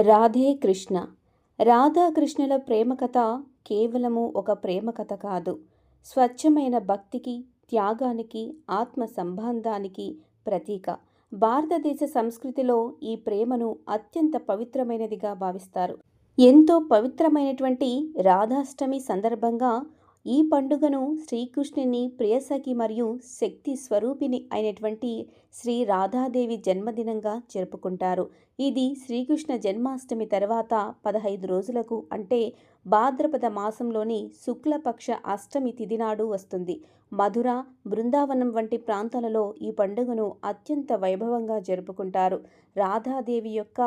రాధే కృష్ణ. రాధాకృష్ణుల ప్రేమ కథ కేవలము ఒక ప్రేమ కథ కాదు. స్వచ్ఛమైన భక్తికి త్యాగానికి ఆత్మ సంబంధానికి ప్రతీక. భారతదేశ సంస్కృతిలో ఈ ప్రేమను అత్యంత పవిత్రమైనదిగా భావిస్తారు. ఎంతో పవిత్రమైనటువంటి రాధాష్టమి సందర్భంగా ఈ పండుగను శ్రీకృష్ణుని ప్రియసఖి మరియు శక్తి స్వరూపిణి అయినటువంటి శ్రీ రాధాదేవి జన్మదినంగా జరుపుకుంటారు. ఇది శ్రీకృష్ణ జన్మాష్టమి తర్వాత పదహైదు రోజులకు అంటే భాద్రపద మాసంలోని శుక్లపక్ష అష్టమి తిథి నాడు వస్తుంది. మధుర బృందావనం వంటి ప్రాంతాలలో ఈ పండుగను అత్యంత వైభవంగా జరుపుకుంటారు. రాధాదేవి యొక్క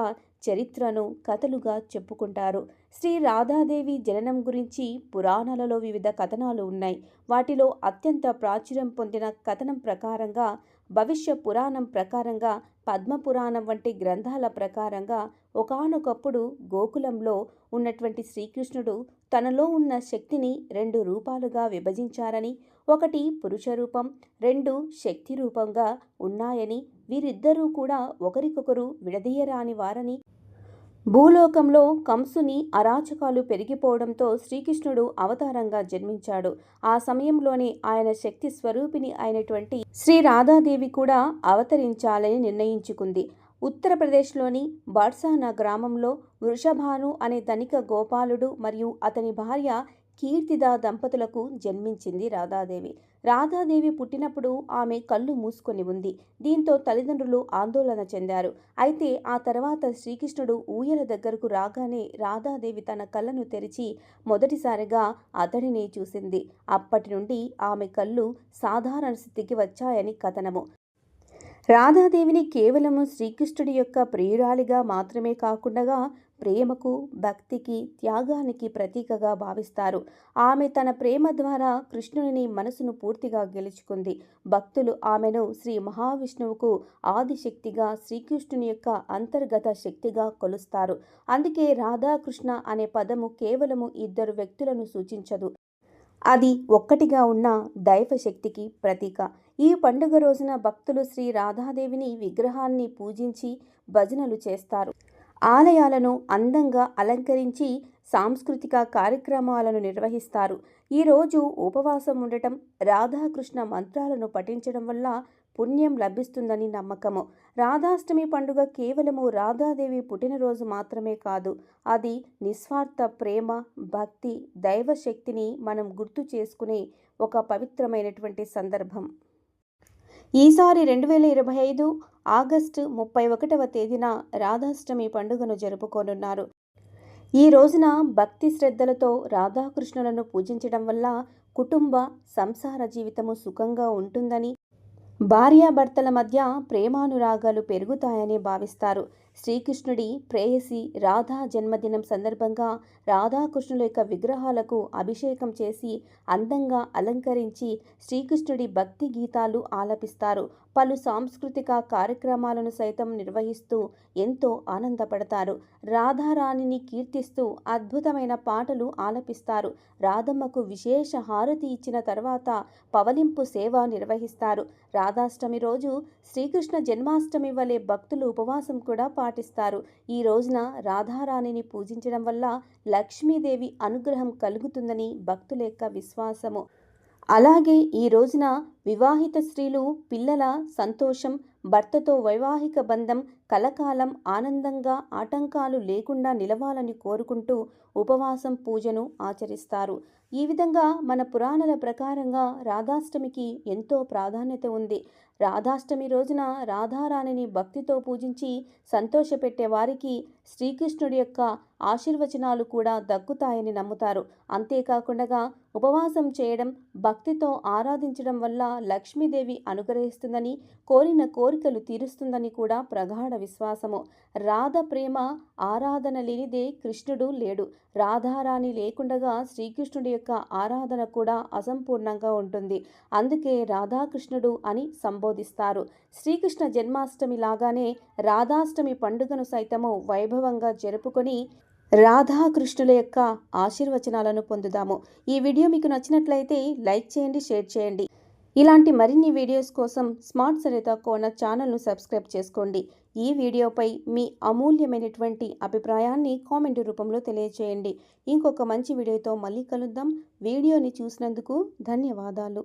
చరిత్రను కథలుగా చెప్పుకుంటారు. శ్రీ రాధాదేవి జననం గురించి పురాణాలలో వివిధ కథనాలు ఉన్నాయి. వాటిలో అత్యంత ప్రాచుర్యం పొందిన కథనం ప్రకారంగా భవిష్య పురాణం ప్రకారంగా పద్మపురాణం వంటి గ్రంథాల ప్రకారంగా ఒకానొకప్పుడు గోకులంలో ఉన్నటువంటి శ్రీకృష్ణుడు తనలో ఉన్న శక్తిని రెండు రూపాలుగా విభజించారని ఒకటి పురుష రూపం రెండు శక్తి రూపంగా ఉన్నాయని వీరిద్దరూ కూడా ఒకరికొకరు విడదీయరాని వారని భూలోకంలో కంసుని అరాచకాలు పెరిగిపోవడంతో శ్రీకృష్ణుడు అవతారంగా జన్మించాడు. ఆ సమయంలోనే ఆయన శక్తి స్వరూపిణి అయినటువంటి శ్రీ రాధాదేవి కూడా అవతరించాలని నిర్ణయించుకుంది. ఉత్తరప్రదేశ్లోని బార్సానా గ్రామంలో వృషభాను అనే ధనిక గోపాలుడు మరియు అతని భార్య కీర్తిదా దంపతులకు జన్మించింది రాధాదేవి. రాధాదేవి పుట్టినప్పుడు ఆమె కళ్ళు మూసుకొని ఉంది. దీంతో తల్లిదండ్రులు ఆందోళన చెందారు. అయితే ఆ తర్వాత శ్రీకృష్ణుడు ఊయల దగ్గరకు రాగానే రాధాదేవి తన కళ్ళను తెరిచి మొదటిసారిగా అతడిని చూసింది. అప్పటి నుండి ఆమె కళ్ళు సాధారణ స్థితికి వచ్చాయని కథనము. రాధాదేవిని కేవలము శ్రీకృష్ణుడి యొక్క ప్రియురాలిగా మాత్రమే కాకుండా ప్రేమకు భక్తికి త్యాగానికి ప్రతీకగా భావిస్తారు. ఆమె తన ప్రేమ ద్వారా కృష్ణుని మనసును పూర్తిగా గెలుచుకుంది. భక్తులు ఆమెను శ్రీ మహావిష్ణువుకు ఆదిశక్తిగా శ్రీకృష్ణుని యొక్క అంతర్గత శక్తిగా కొలుస్తారు. అందుకే రాధాకృష్ణ అనే పదము కేవలము ఇద్దరు వ్యక్తులను సూచించదు. అది ఒక్కటిగా ఉన్న దైవశక్తికి ప్రతీక. ఈ పండుగ రోజున భక్తులు శ్రీ రాధాదేవిని విగ్రహాన్ని పూజించి భజనలు చేస్తారు. ఆలయాలను అందంగా అలంకరించి సాంస్కృతిక కార్యక్రమాలను నిర్వహిస్తారు. ఈరోజు ఉపవాసం ఉండటం రాధాకృష్ణ మంత్రాలను పఠించడం వల్ల పుణ్యం లభిస్తుందని నమ్మకము రాధాష్టమి పండుగ కేవలము రాధాదేవి పుట్టినరోజు మాత్రమే కాదు అది నిస్వార్థ ప్రేమ భక్తి దైవశక్తిని మనం గుర్తు చేసుకునే ఒక పవిత్రమైనటువంటి సందర్భం. ఈసారి రెండు వేల ఇరవై ఐదు ఆగస్టు ముప్పై ఒకటవ తేదీన రాధాష్టమి పండుగను జరుపుకోనున్నారు. ఈ రోజున భక్తి శ్రద్ధలతో రాధాకృష్ణులను పూజించడం వల్ల కుటుంబ సంసార జీవితము సుఖంగా ఉంటుందని భార్యాభర్తల మధ్య ప్రేమానురాగాలు పెరుగుతాయని భావిస్తారు. శ్రీకృష్ణుడి ప్రేయసి రాధా జన్మదినం సందర్భంగా రాధాకృష్ణుల యొక్క విగ్రహాలకు అభిషేకం చేసి అందంగా అలంకరించి శ్రీకృష్ణుడి భక్తి గీతాలు ఆలపిస్తారు. పలు సాంస్కృతిక కార్యక్రమాలను సైతం నిర్వహిస్తూ ఎంతో ఆనందపడతారు. రాధారాణిని కీర్తిస్తూ అద్భుతమైన పాటలు ఆలపిస్తారు. రాధమ్మకు విశేష హారతి ఇచ్చిన తర్వాత పవలింపు సేవ నిర్వహిస్తారు. రాధాష్టమి రోజు శ్రీకృష్ణ జన్మాష్టమి వలె భక్తులు ఉపవాసం కూడా పాటిస్తారు. ఈ రోజున రాధారాణిని పూజించడం వల్ల లక్ష్మీదేవి అనుగ్రహం కలుగుతుందని భక్తుల యొక్క విశ్వాసము. అలాగే ఈ రోజున వివాహిత స్త్రీలు పిల్లల సంతోషం భర్తతో వైవాహిక బంధం కలకాలం ఆనందంగా ఆటంకాలు లేకుండా నిలవాలని కోరుకుంటూ ఉపవాసం పూజను ఆచరిస్తారు. ఈ విధంగా మన పురాణాల ప్రకారంగా రాధాష్టమికి ఎంతో ప్రాధాన్యత ఉంది. రాధాష్టమి రోజున రాధారాణిని భక్తితో పూజించి సంతోషపెట్టే వారికి శ్రీకృష్ణుడి యొక్క ఆశీర్వచనాలు కూడా దక్కుతాయని నమ్ముతారు. అంతేకాకుండా ఉపవాసం చేయడం భక్తితో ఆరాధించడం వల్ల లక్ష్మీదేవి అనుగ్రహిస్తుందని కోరిన కోరికలు తీరుస్తుందని కూడా ప్రగాఢ విశ్వాసము. రాధ ప్రేమ ఆరాధన లేనిదే కృష్ణుడు లేడు. రాధారాణి లేకుండగా శ్రీకృష్ణుడి యొక్క ఆరాధన కూడా అసంపూర్ణంగా ఉంటుంది. అందుకే రాధాకృష్ణుడు అని సంబోధిస్తారు శ్రీకృష్ణ జన్మాష్టమి లాగానే రాధాష్టమి పండుగను సైతము వైభవంగా జరుపుకొని రాధాకృష్ణుల యొక్క ఆశీర్వచనాలను పొందుదాము. ఈ వీడియో మీకు నచ్చినట్లయితే లైక్ చేయండి షేర్ చేయండి. ఇలాంటి మరిన్ని వీడియోస్ కోసం స్మార్ట్ సరిత కోన ఛానల్ను సబ్స్క్రైబ్ చేసుకోండి. ఈ వీడియోపై మీ అమూల్యమైనటువంటి అభిప్రాయాన్ని కామెంట్ రూపంలో తెలియచేయండి. ఇంకొక మంచి వీడియోతో మళ్ళీ కలుద్దాం. వీడియోని చూసినందుకు ధన్యవాదాలు.